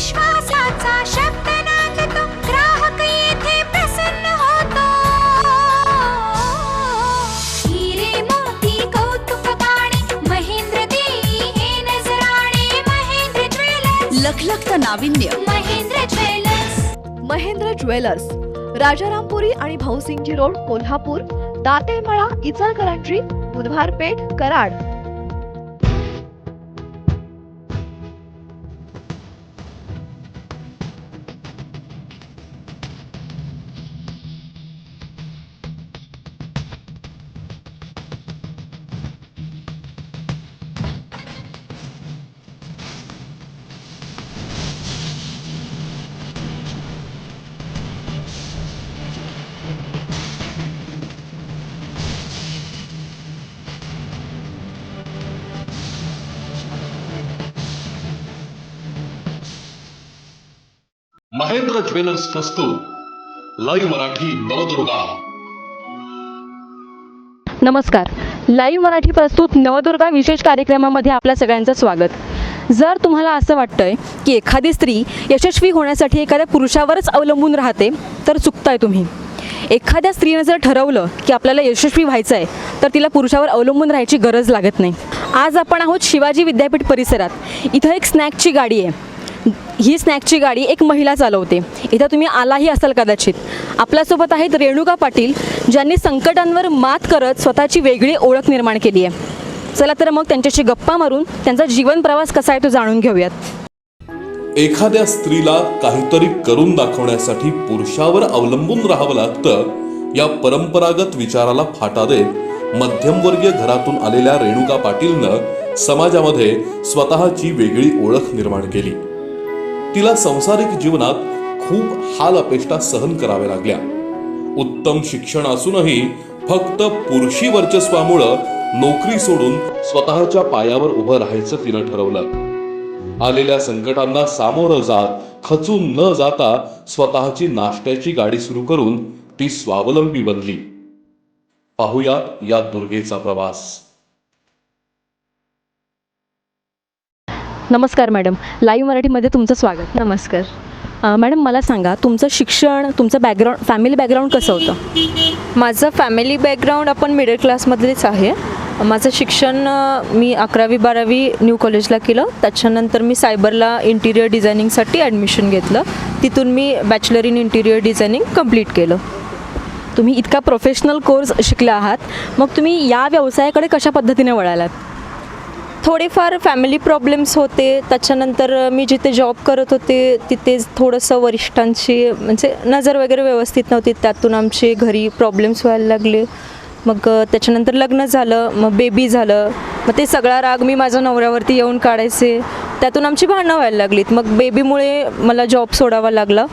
विश्वासाचा शब्द ग्राहक येथे प्रसन्न होतो. हिरे मोती कौतुक गाणे महेंद्र देई हे नजराणे महेंद्र ज्वेलर्स. लखलखत नाविन्य. महेंद्र ज्वेलर्स. महेंद्र ज्वेलर्स. राजारामपुरी आणि भाऊसिंगजी रोड कोल्हापूर. दातेमळा इचलकरंजी बुधवार पेठ कराड. महेंद्र ज्वेलर्स प्रस्तुत लाईव्ह मराठी नवदुर्गा. नमस्कार. लाईव्ह मराठी प्रस्तुत नवदुर्गा विशेष कार्यक्रमामध्ये आपल्या सगळ्यांचं स्वागत. जर तुम्हाला असं वाटतंय की एखादी स्त्री यशस्वी होण्यासाठी एखाद्या पुरुषावरच अवलंबून राहते तर चुकताय तुम्ही. एखाद्या स्त्रीनं जर ठरवलं की आपल्याला यशस्वी व्हायचं आहे तर तिला पुरुषावर अवलंबून राहायची गरज लागत नाही. आज आपण आहोत शिवाजी विद्यापीठ परिसरात. इथं एक स्नॅकची गाडी आहे. ही स्नॅकची गाडी एक महिला चालवते. इथं तुम्ही आलाही असाल कदाचित. आपल्यासोबत आहेत रेणुका पाटील ज्यांनी संकटांवर मात करत स्वतःची वेगळी ओळख निर्माण केली आहे. चला तर मग त्यांच्याशी गप्पा मारून त्यांचा जीवन प्रवास कसा आहे तो जाणून घेऊयात. एखाद्या स्त्रीला काहीतरी करून दाखवण्यासाठी पुरुषावर अवलंबून राहावं लागतं या परंपरागत विचाराला फाटा देत मध्यमवर्गीय घरातून आलेल्या रेणुका पाटीलनं समाजामध्ये स्वतःची वेगळी ओळख निर्माण केली. तिला संसारिक जीवनात खूप हाल अपेष्टा सहन कराव्या लागल्या. उत्तम शिक्षण असूनही फक्त पुरुषी वर्चस्वामुळं नोकरी सोडून स्वतःच्या पायावर उभं राहायचं तिनं ठरवलं. आलेल्या संकटांना सामोरं जात खचून न जाता स्वतःची नाश्त्याची गाडी सुरू करून ती स्वावलंबी बनली. पाहूया या दुर्गेचा प्रवास. नमस्कार मॅडम. लाईव्ह मराठीमध्ये तुमचं स्वागत. नमस्कार. मॅडम मला सांगा तुमचं शिक्षण तुमचं बॅकग्राऊंड फॅमिली बॅकग्राऊंड कसं होतं? माझं फॅमिली बॅकग्राऊंड आपण मिडल क्लासमधलेच आहे. माझं शिक्षण मी अकरावी बारावी न्यू कॉलेजला केलं. त्याच्यानंतर मी सायबरला इंटिरियर डिझायनिंगसाठी ॲडमिशन घेतलं. तिथून मी bachelor in interior designing complete केलं. तुम्ही इतका प्रोफेशनल कोर्स शिकला आहात. मग तुम्ही या व्यवसायाकडे कशा पद्धतीने वळालात? थोडेफार फॅमिली प्रॉब्लेम्स होते. त्याच्यानंतर मी जिथे जॉब करत होते तिथे थोडंसं वरिष्ठांची म्हणजे नजर वगैरे व्यवस्थित नव्हती. त्यातून आमचे घरी प्रॉब्लेम्स व्हायला लागले. मग त्याच्यानंतर लग्न झालं मग बेबी झालं. मग ते सगळा राग मी माझ्या नवऱ्यावरती येऊन काढायचे. त्यातून आमची भांडणं व्हायला लागलीत. मग बेबीमुळे मला जॉब सोडावा लागला.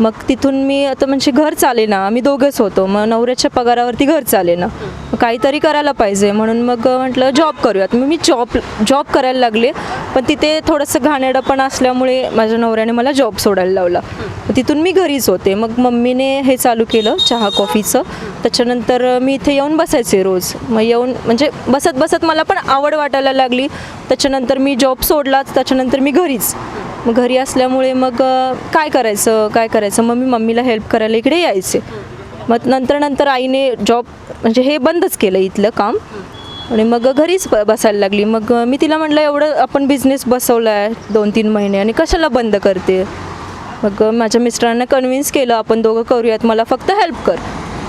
मग तिथून मी आता म्हणजे घर चालेना आम्ही दोघंच होतो. मग नवऱ्याच्या पगारावरती घर चालेना. मग काहीतरी करायला पाहिजे. म्हणून मग म्हटलं जॉब करूयात. मग मी जॉब जॉब करायला लागले. पण तिथे थोडंसं घाणेडं पण असल्यामुळे माझ्या नवऱ्याने मला जॉब सोडायला लावला. तिथून मी घरीच होते. मग मम्मीने हे चालू केलं चहा कॉफीचं. त्याच्यानंतर मी इथे येऊन बसायचे रोज. मग येऊन म्हणजे बसत बसत मला पण आवड वाटायला लागली. त्याच्यानंतर मी जॉब सोडलाच त्याच्यानंतर मी घरीच. मग घरी असल्यामुळे मग काय करायचं काय करायचं? मग मी मम्मीला हेल्प करायला इकडे यायचे. मग नंतर नंतर आईने जॉब म्हणजे हे बंदच केलं इथलं काम. आणि मग घरीच बसायला लागली. मग मी तिला म्हटलं एवढं आपण बिझनेस बसवला आहे दोन तीन महिने आणि कशाला बंद करते? मग माझ्या मिस्टरांना कन्व्हिन्स केलं आपण दोघं करूयात मला फक्त हेल्प कर.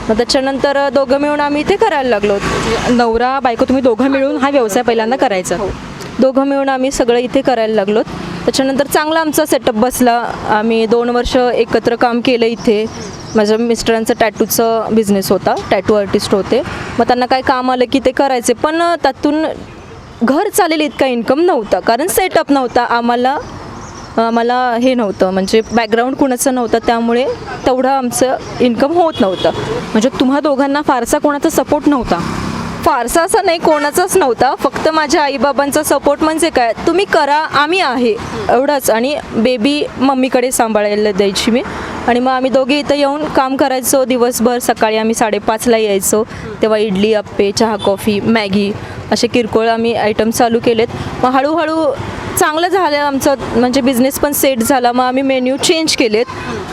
मग त्याच्यानंतर दोघं मिळून आम्ही इथे करायला लागलो. नवरा बायको तुम्ही दोघं मिळून हा व्यवसाय पहिल्यांदा करायचा. दोघं मिळून आम्ही सगळं इथे करायला लागलो त्याच्यानंतर चांगला आमचा सेटअप बसला. आम्ही दोन वर्ष एकत्र काम केलं इथे. माझ्या मिस्टरांचा टॅटूचा बिझनेस होता. टॅटू आर्टिस्ट होते. मग त्यांना काय काम आलं की ते करायचे. पण त्यातून घर चालेल इतका इन्कम नव्हता. कारण सेटअप नव्हता. आम्हाला आम्हाला हे नव्हतं. म्हणजे बॅकग्राऊंड कुणाचं नव्हतं. त्यामुळे तेवढं आमचं इन्कम होत नव्हतं. म्हणजे तुम्हा दोघांना फारसा कोणाचा सपोर्ट नव्हता. फारसा असा नाही कोणाचाच नव्हता. फक्त माझ्या आईबाबांचा सपोर्ट म्हणजे काय? तुम्ही करा आम्ही आहे. एवढंच. आणि बेबी मम्मीकडे सांभाळायला द्यायची मी. आणि मग आम्ही दोघे इथं येऊन काम करायचो. दिवसभर सकाळी आम्ही साडेपाचला यायचो. तेव्हा इडली अप्पे चहा कॉफी मॅगी असे किरकोळ आम्ही आयटम चालू केलेत. मग हळूहळू चांगलं झालं आमचं म्हणजे बिझनेस पण सेट झाला. मग आम्ही मेन्यू चेंज केलेत.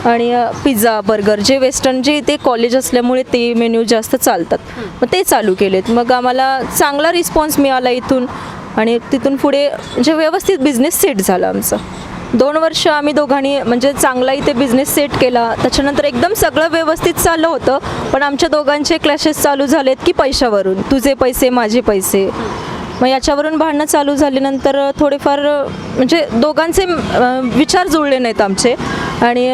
आणि पिझ्झा बर्गर जे वेस्टर्न जे ते कॉलेज असल्यामुळे ते मेन्यू जास्त चालतात. मग ते चालू केलेत. मग आम्हाला चांगला रिस्पॉन्स मिळाला इथून. आणि तिथून पुढे म्हणजे व्यवस्थित बिझनेस सेट झाला आमचा. दोन वर्ष आम्ही दोघांनी म्हणजे चांगला इथे बिझनेस सेट केला. त्याच्यानंतर एकदम सगळं व्यवस्थित चाललं होतं. पण आमच्या दोघांचे क्लॅशेस चालू झालेत की पैशावरून. तुझे पैसे माझे पैसे. मग याच्यावरून भांडणं चालू झाल्यानंतर थोडेफार म्हणजे दोघांचे विचार जुळले नाहीत आमचे. आणि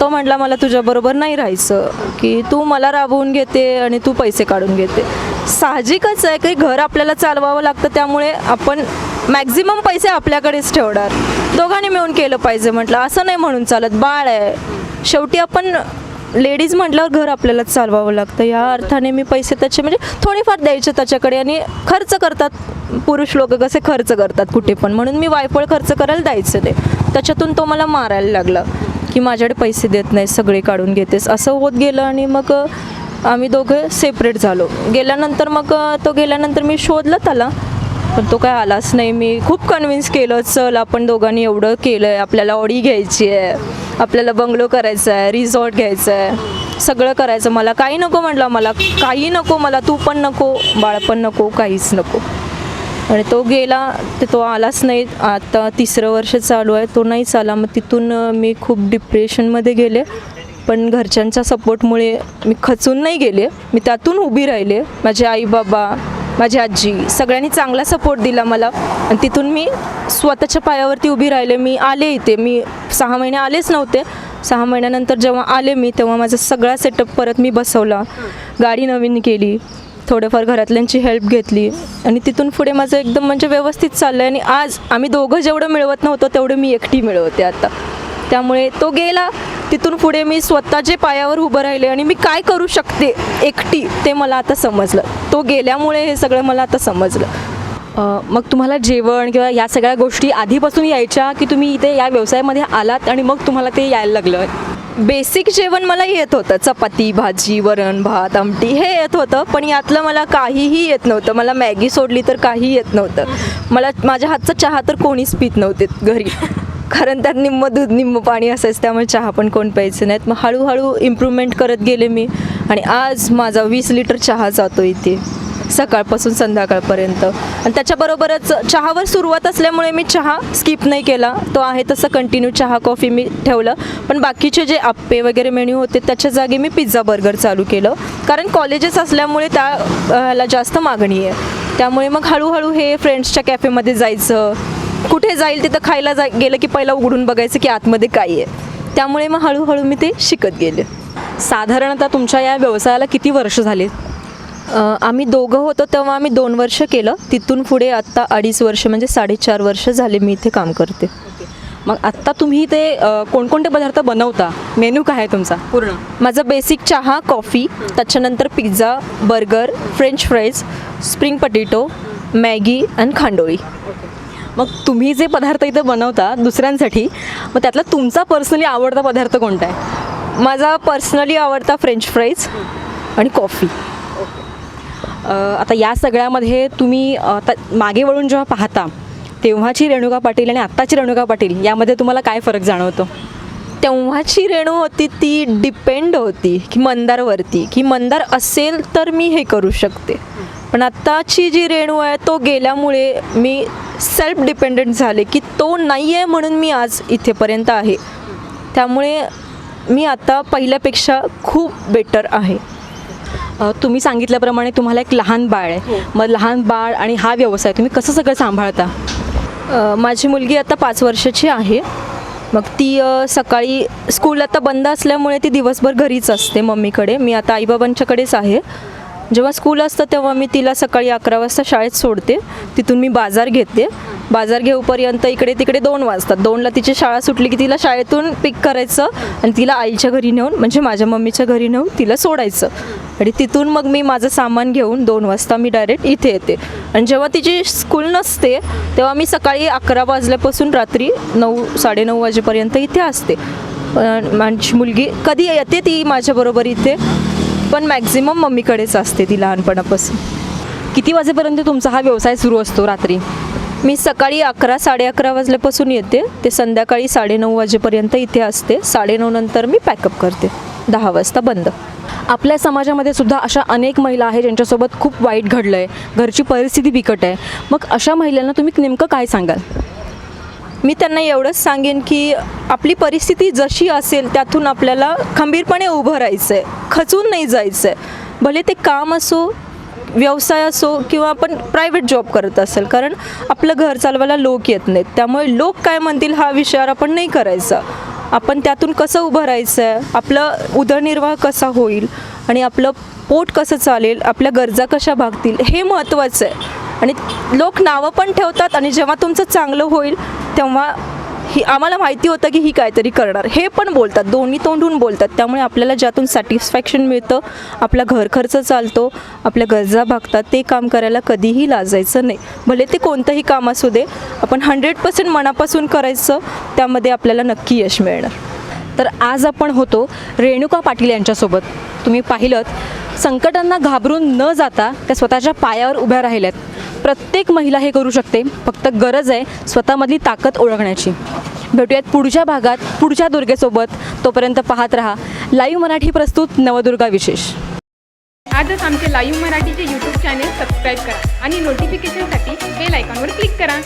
तो म्हटला मला तुझ्याबरोबर नाही राहायचं की तू मला राबवून घेते आणि तू पैसे काढून घेते. साहजिकच आहे की घर आपल्याला चालवावं लागतं त्यामुळे आपण मॅक्झिमम पैसे आपल्याकडेच ठेवणार. दोघांनी मिळून केलं पाहिजे म्हटलं. असं नाही म्हणून चालत. बाळ आहे. शेवटी आपण लेडीज म्हटल्यावर घर आपल्याला चालवावं लागतं. या अर्थाने मी पैसे त्याचे म्हणजे थोडेफार द्यायचे त्याच्याकडे आणि खर्च करतात. पुरुष लोक कसे खर्च करतात कुठे पण. म्हणून मी वायफळ खर्च करायला द्यायचं ते. त्याच्यातून तो मला मारायला लागला की माझ्याकडे पैसे देत नाही सगळे काढून घेतेस. असं होत गेलं आणि मग आम्ही दोघं सेपरेट झालो. गेल्यानंतर मग तो गेल्यानंतर मी शोधलं त्याला. पण तो काय आलाच नाही. मी खूप कन्व्हिन्स केलं चल आपण दोघांनी एवढं केलं आहे आपल्याला ऑडी घ्यायची आहे. आपल्याला बंगलो करायचा आहे रिसॉर्ट घ्यायचं आहे सगळं करायचं. मला काही नको म्हटलं मला काही नको मला तू पण नको बाळ पण नको काहीच नको. आणि तो गेला ते तो आलाच नाही. आता तिसरं वर्ष चालू आहे तो नाहीच आला मग तिथून मी खूप डिप्रेशनमध्ये गेले. पण घरच्यांच्या सपोर्टमुळे मी खचून नाही गेले. मी त्यातून उभी राहिले. माझे आई बाबा माझी आजी. सगळ्यांनी चांगला सपोर्ट दिला मला. आणि तिथून मी स्वतःच्या पायावरती उभी राहिले. मी आले इथे. मी सहा महिने आलेच नव्हते. सहा महिन्यानंतर जेव्हा आले मी तेव्हा माझा सगळा सेटअप परत मी बसवला. गाडी नवीन केली. थोडंफार घरातल्यांची हेल्प घेतली. आणि तिथून पुढे माझं एकदम म्हणजे व्यवस्थित चाललं आहे आणि आज आम्ही दोघं जेवढं मिळवत नव्हतो तेवढं मी एकटी मिळवते आता. त्यामुळे तो गेला. तिथून पुढे मी स्वतःचे पायावर उभं राहिले आणि मी काय करू शकते एकटी ते मला आता समजलं. तो गेल्यामुळे हे सगळं मला आता समजलं. मग तुम्हाला जेवण किंवा या सगळ्या गोष्टी आधीपासून यायच्या की तुम्ही इथे या व्यवसायामध्ये आलात आणि मग तुम्हाला ते यायला लागलं? बेसिक जेवण मला येत होतं. चपाती भाजी वरण भात आमटी हे येत होतं पण यातलं मला काहीही येत नव्हतं. मला मॅगी सोडली तर काही येत नव्हतं. मला माझ्या हातचा चहा तर कोणीच पित नव्हते घरी. कारण त्यात निम्म दूध निम्म पाणी असायचं त्यामुळे चहा पण कोण प्यायचं नाहीत. मग हळूहळू इम्प्रूव्हमेंट करत गेले मी. आणि आज माझा वीस लिटर चहा जातो इथे सकाळपासून संध्याकाळपर्यंत. आणि त्याच्याबरोबरच चहावर सुरुवात असल्यामुळे मी चहा स्किप नाही केला. तो आहे तसं कंटिन्यू चहा कॉफी मी ठेवलं. पण बाकीचे जे आप्पे वगैरे मेन्यू होते त्याच्या जागी मी पिझ्झा बर्गर चालू केलं. कारण कॉलेजेस असल्यामुळे त्या ह्याला जास्त मागणी आहे. त्यामुळे मग हळूहळू हे फ्रेंड्सच्या कॅफेमध्ये जायचं कुठे जाईल तिथं खायला जा गेलं की पहिला उघडून बघायचं की आतमध्ये काय आहे. त्यामुळे मग हळूहळू मी ते शिकत गेले. साधारणतः तुमच्या या व्यवसायाला किती वर्ष झाली? आम्ही दोघं होतो तेव्हा आम्ही दोन वर्ष केलं. तिथून पुढे आत्ता अडीच वर्ष म्हणजे साडेचार वर्ष झाले मी इथे काम करते. मग आत्ता तुम्ही ते कोणकोणते पदार्थ बनवता? मेनू काय आहे तुमचा? पूर्ण. माझा बेसिक चहा कॉफी त्याच्यानंतर pizza burger French fries spring potato Maggi आणि खांडोळी. मग तुम्ही जे पदार्थ इथं बनवता दुसऱ्यांसाठी मग त्यातला तुमचा पर्सनली आवडता पदार्थ कोणता आहे? माझा पर्सनली आवडता फ्रेंच फ्राईज आणि कॉफी आता या सगळ्यामध्ये तुम्ही आता मागे वळून जेव्हा पाहता तेव्हाची रेणुका पाटील आणि आत्ताची रेणुका पाटील यामध्ये तुम्हाला काय फरक जाणवतो? तेव्हाची रेणू होती ती डिपेंड होती की मंदारवरती. की मंदार असेल तर मी हे करू शकते. पण आत्ताची जी रेणू आहे तो गेल्यामुळे मी सेल्फ डिपेंडंट झाले की तो नाही आहे म्हणून मी आज इथेपर्यंत आहे. त्यामुळे मी आता पहिल्यापेक्षा खूप बेटर आहे. तुम्ही सांगितल्याप्रमाणे तुम्हाला एक लहान बाळ आहे. मग लहान बाळ आणि हा व्यवसाय तुम्ही कसं सगळं सांभाळता? माझी मुलगी आता पाच वर्षाची आहे. मग ती सकाळी स्कूल आता बंद असल्यामुळे ती दिवसभर घरीच असते मम्मीकडे. मी आता आईबाबांच्याकडेच आहे. जेव्हा स्कूल असतं तेव्हा मी तिला सकाळी अकरा वाजता शाळेत सोडते. तिथून मी बाजार घेते. बाजार घेऊपर्यंत इकडे तिकडे दोन वाजतात. दोनला तिची शाळा सुटली की तिला शाळेतून पिक करायचं आणि तिला आईच्या घरी नेऊन म्हणजे माझ्या मम्मीच्या घरी नेऊन तिला सोडायचं. आणि तिथून मग मी माझं सामान घेऊन दोन वाजता मी डायरेक्ट इथे येते. आणि जेव्हा तिची स्कूल नसते तेव्हा मी सकाळी अकरा वाजल्यापासून रात्री नऊ साडेनऊ वाजेपर्यंत इथे असते. माझी मुलगी कधी येते ती माझ्याबरोबर इथे पण मॅक्झिमम मम्मीकडेच असते ती लहानपणापासून. किती वाजेपर्यंत तुमचा हा व्यवसाय सुरू असतो रात्री? मी सकाळी अकरा साडे अकरा वाजल्यापासून येते ते संध्याकाळी साडेनऊ वाजेपर्यंत इथे असते साडेनऊ नंतर मी पॅकअप करते दहा वाजता बंद. आपल्या समाजामध्ये सुद्धा अशा अनेक महिला आहेत ज्यांच्यासोबत खूप वाईट घडलं आहे घरची परिस्थिती बिकट आहे. मग अशा महिलांना तुम्ही नेमकं काय सांगाल? मी त्यांना एवढंच सांगेन की आपली परिस्थिती जशी असेल त्यातून आपल्याला खंबीरपणे उभं राहायचं आहे खचून नाही जायचं आहे भले ते काम असो व्यवसाय असो किंवा आपण प्रायव्हेट जॉब करत असेल. कारण आपलं घर चालवायला लोक येत नाहीत. त्यामुळे लोक काय म्हणतील हा विचार आपण नाही करायचा. आपण त्यातून कसं उभं राहायचं? आहे आपलं उदरनिर्वाह कसा होईल? आणि आपलं पोट कसं चालेल? आपल्या गरजा कशा भागतील? हे महत्त्वाचं आहे. आणि लोक नावं पण ठेवतात आणि जेव्हा तुमचं चांगलं होईल तेव्हा ही आम्हाला माहिती होतं की ही काहीतरी करणार. हे पण बोलतात. दोन्ही तोंडून बोलतात. त्यामुळे आपल्याला ज्यातून सॅटिस्फॅक्शन मिळतं आपला घर खर्च चालतो आपल्या गरजा भागतात ते काम करायला कधीही लाजायचं नाही. भले ते कोणतंही काम असू दे आपण हंड्रेड पर्सेंट मनापासून करायचं त्यामध्ये आपल्याला नक्की यश मिळणार. तर आज आपण होतो रेणुका पाटील यांच्यासोबत. तुम्ही पाहिलं संकटांना घाबरून न जाता त्या स्वतःच्या पायावर उभ्या राहिल्यात. प्रत्येक महिला हे करू शकते फक्त गरज आहे स्वतःमधली ताकद ओळखण्याची. भेटूयात पुढच्या भागात पुढच्या दुर्गेसोबत. तोपर्यंत पाहत रहा लाईव्ह मराठी प्रस्तुत नवदुर्गा विशेष. आजच आमचे लाईव्ह मराठीचे यूट्यूब चॅनेल सबस्क्राईब करा आणि नोटिफिकेशनसाठी बेल आयकॉनवर क्लिक करा.